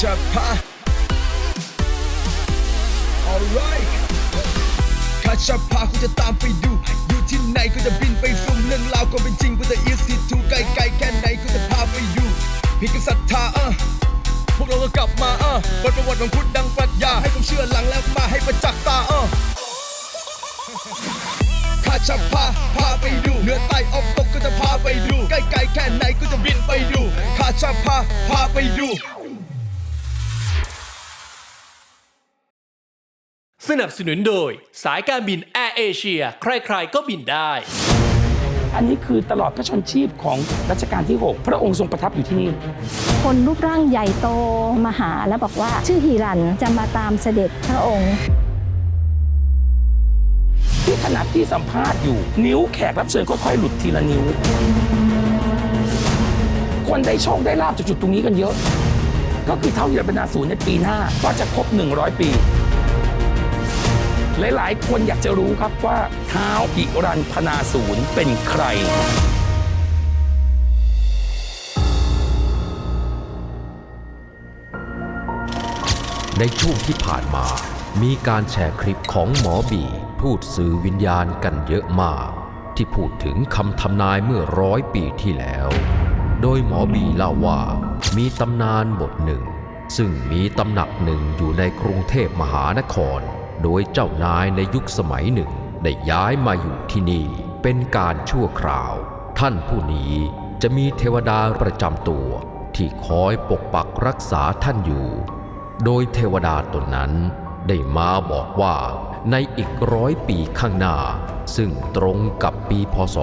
คาชาพา alright คาชาพากูจะตามไปดู อยู่ที่ไหนก็จะบินไปสุ่มเรื่องราวก็เป็นจริงกูจะ easy to ไกลไกลแค่ไหนกูจะพาไปดูพี่ก็ศรัทธาเออพวกเราก็กลับมาเออบทประวัติของพุทธดังปรัชญาให้ความเชื่อหลังแล้วมาให้ประจักษ์ตาเออข้าจะพาพาไปดูเหนือใต้ออกตกก็จะพาไปดู ใกล้ๆแค่ไหนก็จะบินไปดูข้าจะพาพาไปดู สนับสนุนโดย สายการบินแอร์เอเชียใครๆ ก็บินได้ อันนี้คือตลอดพระชนชีพของรัชกาลที่ 6 พระองค์ทรงประทับอยู่ที่นี่ คนรูปร่างใหญ่โตมาหาแล้วบอกว่า ชื่อฮีรันจะมาตามเสด็จพระองค์ ที่ขณะที่สัมภาษณ์อยู่ นิ้วแขกรับเชิญค่อยๆหลุดทีละนิ้ว คนได้โชคได้ลาบจากจุดตรงนี้กันเยอะ ก็คือเท่าที่เราเป็นนาศูนย์ในปีหน้าก็จะครบ 100 ปี หลายๆคนอยากจะรู้ครับว่าเท้าวหิรันพนาศูนย์เป็นใครในช่วงที่ผ่านมา มีการแชร์คลิปของหมอบี พูดสื่อวิญญาณกันเยอะมาก ที่พูดถึงคำทำนายเมื่อร้อยปีที่แล้ว โดยหมอบีเล่าว่า มีตำนานบทหนึ่ง ซึ่งมีตำหนักหนึ่งอยู่ในกรุงเทพมหานคร โดยเจ้านายในยุคสมัยหนึ่งได้ย้ายมาอยู่ที่นี่เป็นการชั่วคราว ท่านผู้นี้จะมีเทวดาประจำตัวที่คอยปกปักรักษาท่านอยู่ โดยเทวดาตนนั้นได้มาบอกว่าในอีกร้อยปีข้างหน้า ซึ่งตรงกับปีพศ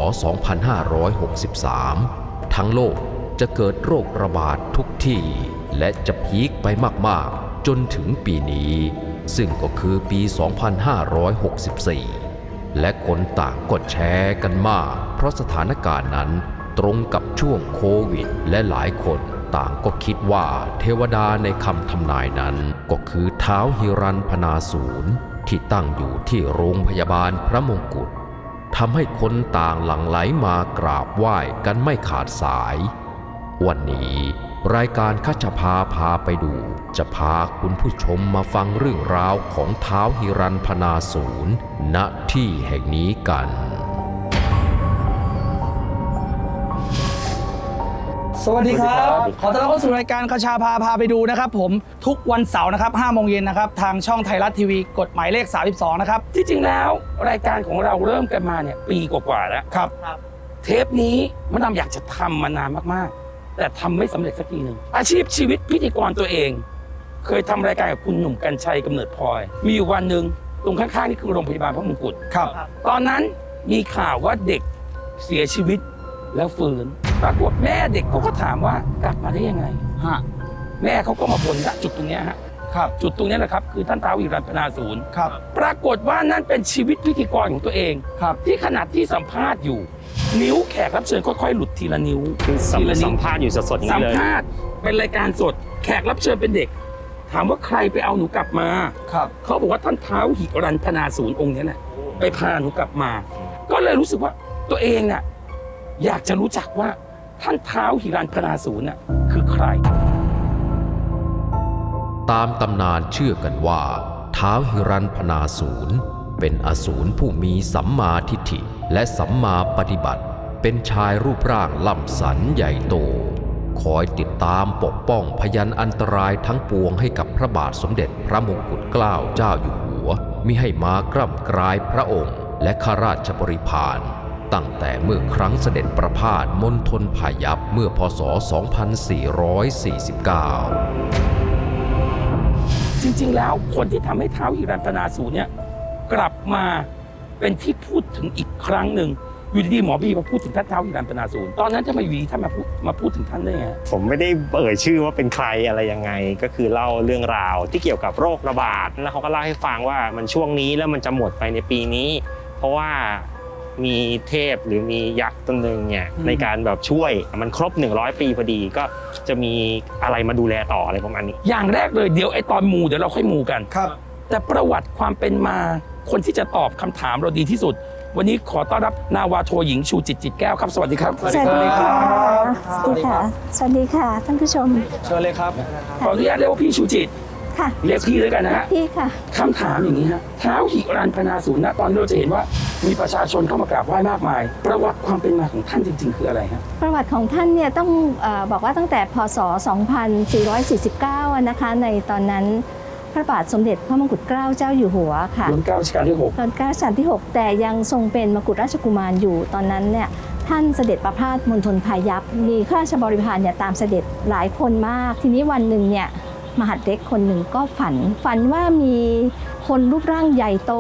2563 ทั้งโลกจะเกิดโรคระบาดทุกที่ และจะพีคไปมาก ๆ จนถึงปีนี้ ซึ่งก็คือปี 2564 และคนต่างก็แชร์กันมาก เพราะสถานการณ์นั้นตรงกับช่วงโควิด และหลายคนต่างก็คิดว่าเทวดาในคำทำนายนั้นก็คือเท้าฮิรันพนาศูนย์ที่ตั้งอยู่ที่โรงพยาบาลพระมงกุฎทำให้คนต่างหลั่งไหลมากราบไหว้กันไม่ขาดสาย วันนี้ รายการคัชพาพาไปดู จะพาคุณผู้ชมมาฟังเรื่องราวของเท้าวฮิรันพนาศูนย์ณที่แห่งนี้กัน สวัสดีครับ ขอต้อนรับเข้าสู่รายการคชาพาพาไปดูนะครับ ผมทุกวันเสาร์นะครับ5โมงเย็นนะครับ ทางช่องไทยรัฐทีวีกฎหมายเลข 32 นะครับ ที่จริงแล้วรายการของเราเริ่มกันมาเนี่ยปีกว่าๆแล้ว ครับ เทปนี้มันดำอยากจะทำมานานมากๆ แต่ทำไม่สำเร็จสักทีหนึ่งอาชีพชีวิตพิธีกรตัวเอง เคยทำรายการกับคุณหนุ่มกัญชัยกำเนิดพลอย มีอยู่วันหนึ่งตรงข้างๆนี่คือโรงพยาบาลพระมงกุฎครับ ตอนนั้นมีข่าวว่าเด็กเสียชีวิตแล้วฟื้นปรากฏแม่เด็กเขาก็ถามว่ากลับมาได้ยังไงฮะแม่เขาก็มาบ่นณจุดตรงเนี้ยฮะ ครับจุดตรงเนี้ยแหละครับคือท่านท้าวอิรันพนาศูนย์ครับ ปรากฏว่านั่นเป็นชีวิตพิธีกรของตัวเอง ครับ ที่ขนาดที่สัมภาษณ์อยู่ นิ้วแขกรับเชิญค่อยๆหลุดทีละนิ้วสัมทีละนิ้สัวมภาษณ์อยู่สดๆอย่างสันี้มเลย ภาษณ์เป็นรายการสด แขกรับเชิญเป็นเด็ก ถามว่าใครไปเอาหนูกลับมา ครับ เขาบอกว่าท่านเท้าวหิรันพนาศูนย์องค์เนี้แหละไปพาหนูกลับมา ก็เลยรู้สึกว่าตัวเองน่ะอยากจะรู้จักว่าท่านเท้าวหิรันพนาศูนย์น่ะคือใคร ตามตำนานเชื่อกันว่าท้าวฮิรันพนาศูนย์เป็นอสูรผู้มีสัมมาทิฏฐิและสัมมาปฏิบัติ เป็นชายรูปร่างล่ำสันใหญ่โต คอยติดตามปกป้องพยันอันตรายทั้งปวงให้กับพระบาทสมเด็จพระมงกุฎเกล้าเจ้าอยู่หัวมิให้มากร่ำกรายพระองค์ และข้าราชบริพารตั้งแต่เมื่อครั้งเสด็จประพาสมณฑลพายัพเมื่อพศ 2449 จริง ๆ แล้วคนที่ทำให้เท้าวหิรันพนาศูนย์เนี่ยกลับมาเป็นที่พูดถึงอีกครั้งหนึ่งอยู่ดีๆหมอบีมาพูดถึงท่านเท้าฮิรันพนาศูนย์ตอนนั้นทำไมอยู่ดีท่านมาพูดมาพูดถึงท่านได้ไงผมไม่ได้เอ่ยชื่อว่าเป็นใครอะไรยังไง ก็คือเล่าเรื่องราวที่เกี่ยวกับโรคระบาดแล้วเขาก็เล่าให้ฟังว่ามันช่วงนี้แล้วมันจะหมดไปในปีนี้ เพราะว่า มีเทพหรือมียักษ์ตนหนึ่งเนี่ยอืมในการแบบช่วยมันครบ 100 ปีพอดีก็จะมีอะไรมาดูแลต่ออะไรประมาณนี้ อย่างแรกเลยเดี๋ยวไอ้ตอนมูเดี๋ยวเราค่อยมูกันครับ แต่ประวัติความเป็นมาคนที่จะตอบคำถามเราดีที่สุด วันนี้ขอต้อนรับนาวาโทหญิงชูจิตจิตแก้วครับ สวัสดีครับ สวัสดีครับสวัสดีค่ะ สวัสดีค่ะท่านผู้ชมเชิญเลยครับขออนุญาตเรียกว่าพี่ชูจิตค่ะเรียกพี่ด้วยกันนะฮะพี่ค่ะคำถามอย่างนี้ฮะเท้าหิรันพนาศูนย์นะตอนนี้เราจะเห็นว่า มีประชาชนเข้ามากราบไหว้มากมาย ประวัติความเป็นมาของท่านจริง ๆ คืออะไรฮะประวัติของท่านเนี่ยต้องเออบอกว่าตั้งแต่พศ 2449อะนะคะในตอนนั้นพระบาทสมเด็จพระมงกุฎเกล้าเจ้าอยู่หัวค่ะรุ่นเก้ารัชกาลที่หกตอนเกล้ารัชกาลที่ 6 แต่ยังทรงเป็นมกุฎราชกุมารอยู่ตอนนั้นเนี่ยท่านเสด็จประพาสมณฑลพายัพมีข้าราชบริพารเนี่ยตามเสด็จหลายคนมาก ทีนี้วันหนึ่งเนี่ย มหาดเล็กคนหนึ่งก็ฝัน ฝันว่ามีคนรูปร่างใหญ่โต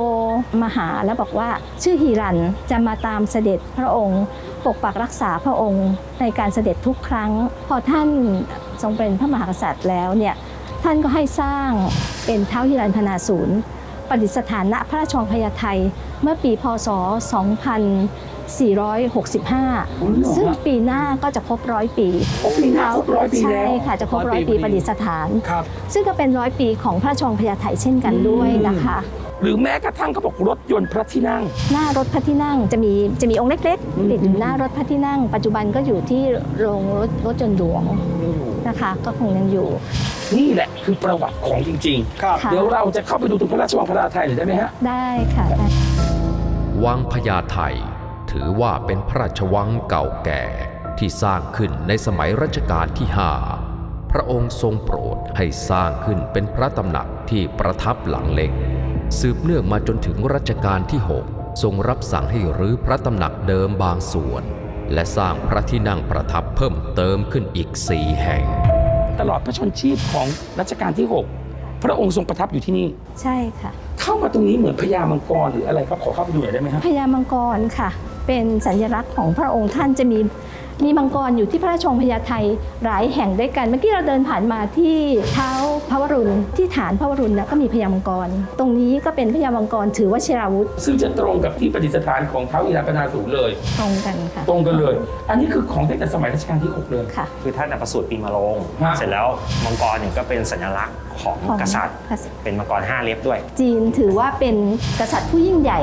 มาหาแล้วบอกว่าชื่อฮีรันจะมาตามเสด็จพระองค์ ปกปักรักษาพระองค์ในการเสด็จทุกครั้ง พอท่านทรงเป็นพระมหากษัตริย์แล้วเนี่ยท่านก็ให้สร้างเป็นเท้าฮิรันพนาศูนย์ประดิษฐานณพระราชวังพญาไทเมื่อปีพศ 2 2465 ซึ่งปีหน้าก็จะครบร้อยปีโอ้ปีหน้าครบร้อยปีแล้วใช่ค่ะจะครบร้ร้ออยยปีปีพอดีประดิษฐานครับซึ่งก็เป็นร้อยปีของพระราชวังพญาไทเช่นกันด้วยนะคะหรือแม้กระทั่งเขาบอกรถยนต์พระที่นั่ง หน้ารถพระที่นั่งจะมีจะมีองค์เล็กอืมๆติดอยู่หน้ารถพระที่นั่ง ปัจจุบันก็อยู่ที่โรงรถรถยนต์หลวงนะคะ ก็คงยังอยู่ นี่แหละคือประวัติของจริงครับค่ะๆเดี๋ยวเราจะเข้าไปดูตรงพระราชวังพระราไทยหน่อยได้ไหมฮะ ได้ค่ะได้วังพญาไท ถือว่าเป็นพระราชวังเก่าแก่ที่สร้างขึ้นในสมัยรัชกาลที่5พระองค์ทรงโปรดให้สร้างขึ้นเป็นพระตำหนักที่ประทับหลังเล็ก สืบเนื่องมาจนถึงรัชกาลที่6ทรงรับสั่งให้รื้อพระตำหนักเดิมบางส่วน และสร้างพระที่นั่งประทับเพิ่มเติมขึ้นอีกสี่แห่ง ตลอดพระชนชีพของรัชกาลที่ 6 พระองค์ทรงประทับอยู่ที่นี่ ใช่ค่ะ เข้ามาตรงนี้เหมือนพญามังกรหรืออะไรครับขอเข้าไปดูหน่อยได้ไหมครับพญามังกรค่ะ เป็นสัญลักษณ์ของพระองค์ท่านจะมีมีมังกรอยู่ที่พระราชวังพญาไทหลายแห่งด้วยกัน เมื่อกี้เราเดินผ่านมาที่เท้าพระวรุณที่ฐานพระวรุณนะก็มีพญามังกร ตรงนี้ก็เป็นพญามังกรถือว่าชิราวุธ ซึ่งจะตรงกับที่ประดิษฐานของเท้าอิรัปนาสูรเลย ตรงกันค่ะ ตรงกันเลย อันนี้คือของตั้งแต่สมัยรัชกาลที่6เลยค่ะ คือท่านน่ะประสูติปีมะโรงฮะเสร็จแล้วมังกรเนี่ยก็เป็นสัญลักษณ์ของของกษัตริย์กษัตริย์ เป็นมังกรห้าเล็บด้วย จีนถือว่าเป็นกษัตริย์ผู้ยิ่งใหญ่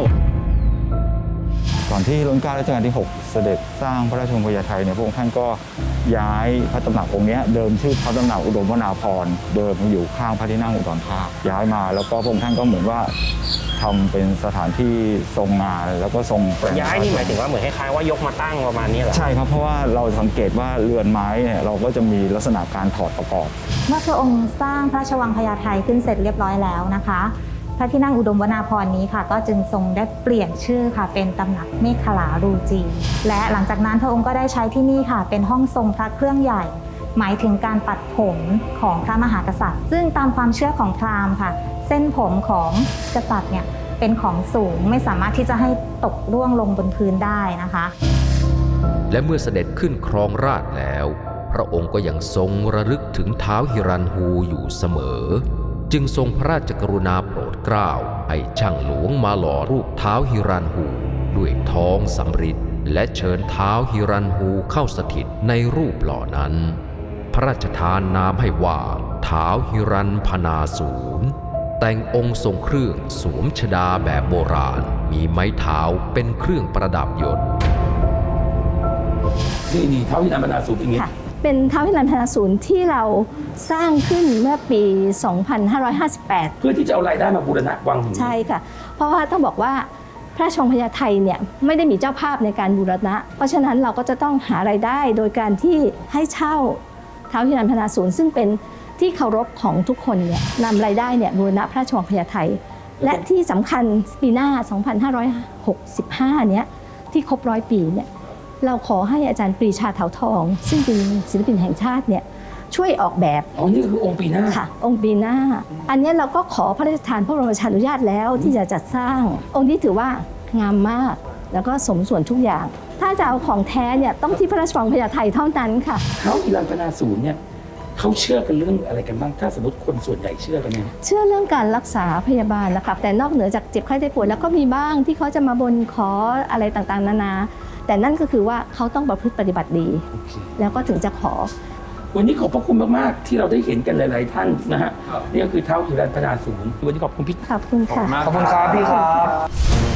ก่อนที่รัชกาลรัชกาลที่ 6 เสด็จสร้างพระราชวังพญาไทเนี่ยพระองค์ท่านก็ย้ายพระตำหนักองค์เนี้ยเดิมชื่อพระตำหนักอุดมวนาพรณ์เดิมอยู่ข้างพระที่นั่งอุดรธาตุย้ายมาแล้วก็พระองค์ท่านก็เหมือนว่าทำเป็นสถานที่ทรงงานแล้วก็ทรงแปลงย้ายนี่หมายถึงว่าเหมือนคล้ายๆว่ายกมาตั้งประมาณนี้เหรอใช่ครับเพราะว่าเราสังเกตว่าเรือนไม้เนี่ยเราก็จะมีลักษณะการถอดประกอบ เมื่อพระองค์สร้างพระราชวังพญาไทขึ้นเสร็จเรียบร้อยแล้วนะคะ พระที่นั่งอุดมวนาพรนี้ค่ะ ก็จึงทรงได้เปลี่ยนชื่อค่ะ เป็นตำหนักเมฆขลารูจี และหลังจากนั้นพระองค์ก็ได้ใช้ที่นี่ค่ะ เป็นห้องทรงพระเครื่องใหญ่ หมายถึงการปัดผมของพระมหากษัตริย์ ซึ่งตามความเชื่อของพราหมณ์ค่ะ เส้นผมของกษัตริย์เนี่ยเป็นของสูงไม่สามารถที่จะให้ตกร่วงลงบนพื้นได้นะคะ และเมื่อเสด็จขึ้นครองราชแล้ว พระองค์ก็ยังทรงระลึกถึงเท้าฮิรันฮูอยู่เสมอ จึงทรงพระราชกรุณาโปรดเกล้าให้ช่างหลวงมาหล่อรูปเท้าวฮิรันฮูด้วยทองสำริดและเชิญเท้าวฮิรันฮูเข้าสถิตในรูปหล่อนั้น พระราชทานนามให้ว่าเท้าวฮิรันพนาศูนย์แต่งองค์ทรงเครื่องสวมชดาแบบโบราณ มีไม้เท้าเป็นเครื่องประดับยศนี่นี่เท้าอิรัปนาสูรเป็นอย่างนี้ค่ะ เป็นท้าวฮิรันพนาศูนย์ที่เราสร้างขึ้นเมื่อปี 2558 เพื่อที่จะเอารายได้มาบูรณะวังแห่งนี้ ใช่ค่ะ เพราะว่าต้องบอกว่าพระราชวังพญาไทเนี่ยไม่ได้มีเจ้าภาพในการบูรณะ เพราะฉะนั้นเราก็จะต้องหารายได้โดยการที่ให้เช่าท้าวฮิรันพนาศูนย์ซึ่งเป็นที่เคารพของทุกคนเนี่ยนำรายได้เนี่ยบูรณะพระราชวังพญาไทและที่สำคัญปีหน้า 2565 เนี้ยที่ครบร้อยปีเนี่ย เราขอให้อาจารย์ปรีชาเถาทอง ซึ่งเป็นศิลปินแห่งชาติเนี่ยช่วยออกแบบอ๋อนี่คือองค์ปีหน้าค่ะ องค์ปีหน้า อันเนี้ยเราก็ขอพระราชทานพระบรมราชานุญาตแล้วที่จะจัดสร้าง องค์นี้ถือว่างามมาก แล้วก็สมส่วนทุกอย่าง ถ้าจะเอาของแท้เนี่ยต้องที่พระราชวังพญาไทเท่านั้นค่ะเท้าฮิรันพนาศูนย์เนี่ยเขาเชื่อกันเรื่องอะไรกันบ้างถ้าสมมติคนส่วนใหญ่เชื่อกันเนี่ยเชื่อเรื่องการรักษาพยาบาลนะคะแต่นอกเหนือจากเจ็บไข้ได้ป่วยแล้วก็มีบ้างที่เขาจะมาบนขออะไรต่างๆ นานา แต่นั่นก็คือว่าเขาต้องประพฤติปฏิบัติดีโอเคแล้วก็ถึงจะขอ วันนี้ขอบพระคุณมาก ๆ ที่เราได้เห็นกันหลาย ๆ ท่านนะฮะนี่ก็คือเท้าฮิรันพนาศูนย์วันนี้ขอบคุณพี่ขอบคุณค่ะขอบคุณครับพี่ครับ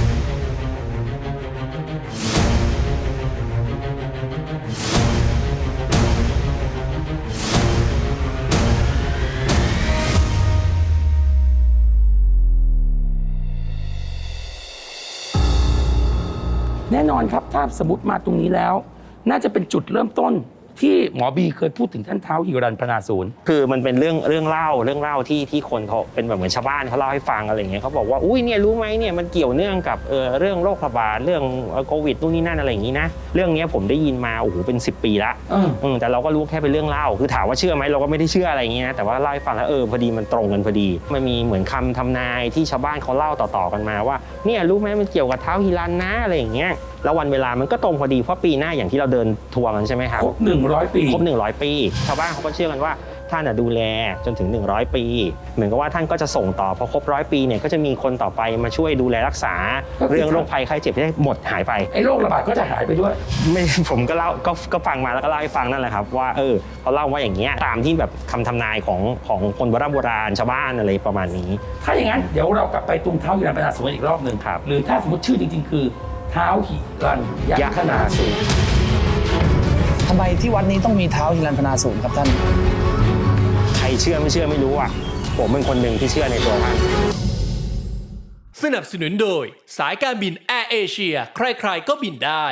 อนครับถ้าสมมติมาตรงนี้แล้วน่าจะเป็นจุดเริ่มต้น ที่หมอบีเคยพูดถึงท่านเท้าฮิรันพนาศูนย์คือมันเป็นเรื่องเรื่องเล่าเรื่องเล่าที่ที่คนเขาเป็นแบบเหมือนชาวบ้านเขาเล่าให้ฟังอะไรอย่างเงี้ยเขาบอกว่าอุ้ยเนี่ยรู้ไหมเนี่ยมันเกี่ยวเนื่องกับเออเรื่องโรคระบาดเรื่องเอ่อโควิดนู่นนี่นั่นอะไรอย่างงี้นะเรื่องเนี้ยผมได้ยินมาโอ้โหเป็น 10 ปีละเอออืมแต่เราก็รู้แค่เป็นเรื่องเล่า คือถามว่าเชื่อไหมเราก็ไม่ได้เชื่ออะไรอย่างงี้นะแต่ว่าเล่าให้ฟังแล้วเออพอดีมันตรงกันพอดี มันมีเหมือนคำทำนายที่ชาวบ้านเขาเล่าต่อๆกันมาว่าเนี่ยรู้ไหมมันเกี่ยวกับเท้าฮิรันนะอะไรอย่างเงี้ยแล้ววันเวลามันก็ตรงพอดีเพราะปีหน้าอย่างที่เราเดินทัวร์กันใช่ไหมครับครบหนึ่งร้อยปีครบ100 ปี ชาวบ้านเขาก็เชื่อกันว่าท่านน่ะดูแลจนถึง 100 ปี เหมือนกับว่าท่านก็จะส่งต่อพอครบร้อยปีเนี่ยก็จะมีคนต่อไปมาช่วยดูแลรักษาก็คือเรื่องโรคภัยไข้เจ็บที่ได้หมดหายไปไอ้โรคระบาดก็จะหายไปด้วย ไม่ผมก็เล่าก็ก็ฟังมาแล้วก็เล่าให้ฟังนั่นแหละครับว่าเออเขาเล่าว่าอย่างเงี้ยตามที่แบบคำทำนายของของคนโบราณโบราณชาวบ้านอะไรประมาณนี้ ถ้าอย่างนั้นเดี๋ยวเรากลับไปตรงเท้าฮิรันพนาศูนย์อีกรอบหนึ่งครับหรือถ้าสมมติชื่อจริง ๆ คือ เท้าฮิรันยักษนาศูนย์ ทำไมที่วัดนี้ต้องมีเท้าฮิรันพนาศูนย์ครับท่าน ใครเชื่อไม่เชื่อไม่รู้อะ ผมเป็นคนหนึ่งที่เชื่อในตัวท่าน สนับสนุนโดย สายการบินแอร์เอเชีย ใครๆก็บินได้